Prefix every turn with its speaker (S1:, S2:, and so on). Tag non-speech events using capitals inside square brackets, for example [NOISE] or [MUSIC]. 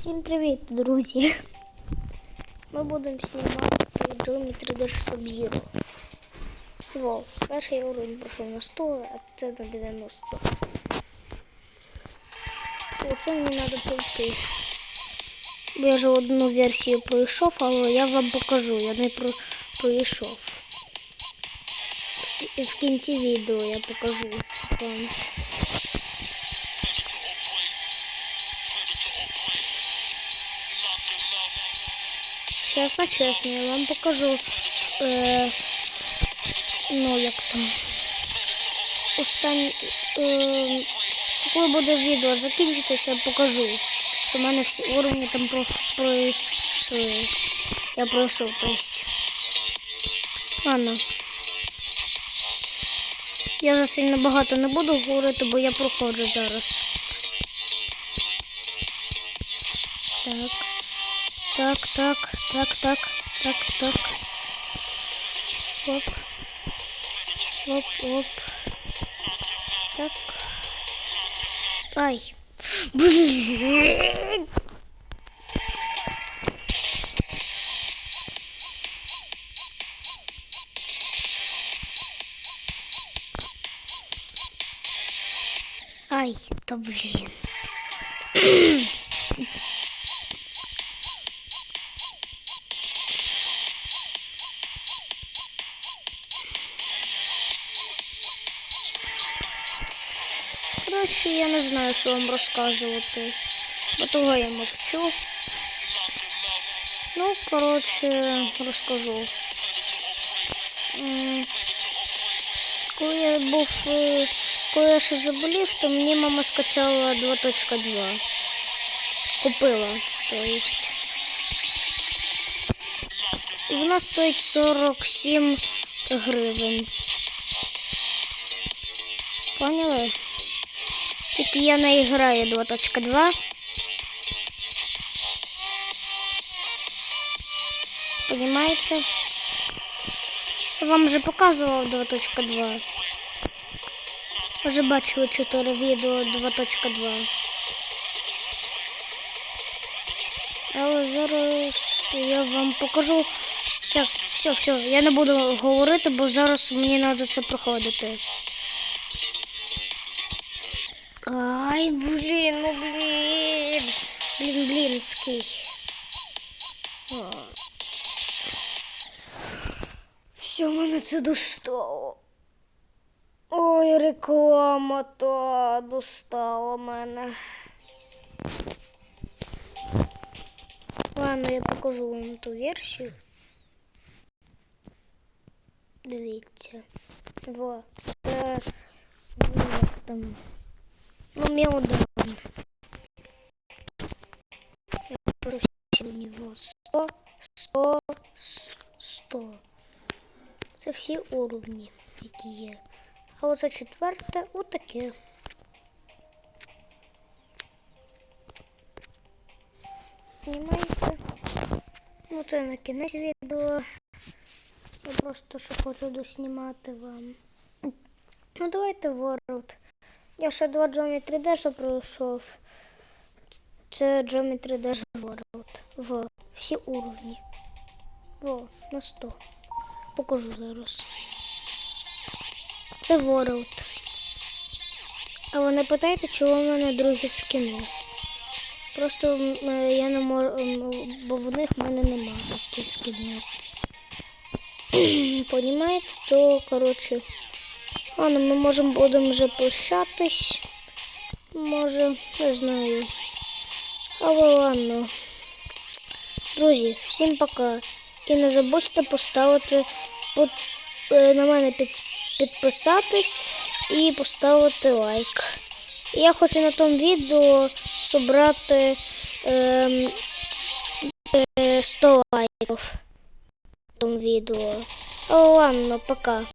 S1: Всім привіт, друзі! Ми будемо знімати Geometry Dash Sub-Zero. Во, перший уровень пройшов на 100, а це на 90. Оце мені треба пройти. Я вже одну версію пройшов, але я вам покажу, я не про... пройшов. В кінці відео я покажу вам. Чесно, чесно, я вам покажу. Е, ну, як там. Остань. Е, коли буде відео закінчитися, я покажу. Що в мене всі уровні там про, пройшли. Я пройшов, то есть. Ладно. Я за сильно багато не буду говорити, бо я проходжу зараз. Так. Так, так, так, так, так, так. Оп. Оп, оп. Так. Ай. Блин. Ай, да блин. Коротше, я не знаю, що вам розказувати. Бо того я мовчу. Ну, коротше, розкажу. Коли я був, е, коли я ще заболів, то мені мама скачала 2.2. Купила, то есть. Вона стоїть 47 гривень. Поняли? Тільки я не граю 2.2. Понимаєте? Я вам вже показував 2.2. Вже бачили 4 відео 2.2. Але зараз я вам покажу. Все, все, все, я не буду говорити, бо зараз мені треба це проходити. Ай, блін, ну блін. Блін, блінський. Все, мене це достало. Ой, реклама та достала мене. Ладно, я покажу вам ту версію. Дивіться. Во. Ну, як там. Ну, мелодрама. Я просил у него 100, 100, 100. Це всі уровні, які є. А оце четверте отаке. Понимаєте? Ну це на кінець відео. Я просто що хочу доснімати вам. Ну давайте World. Я ще два Geometry Dash пройшов. Це Geometry Dash World. В всі уровні. Во, на 100. Покажу зараз. Це World. Але не питайте, чого в мене другі скини. Просто е, я не можу, бо в них в мене немає таких скинів. [CLEARS THROAT] Понімаєте? То, коротше, ладно, ми можемо будемо вже прощатись. Може, не знаю. Але ладно. Друзі, всім пока. І не забудьте поставити под, е, на мене під, підписатись і поставити лайк. Я хочу на тому відео зібрати ем, е, 100 лайків в тому відео. Але ладно, пока.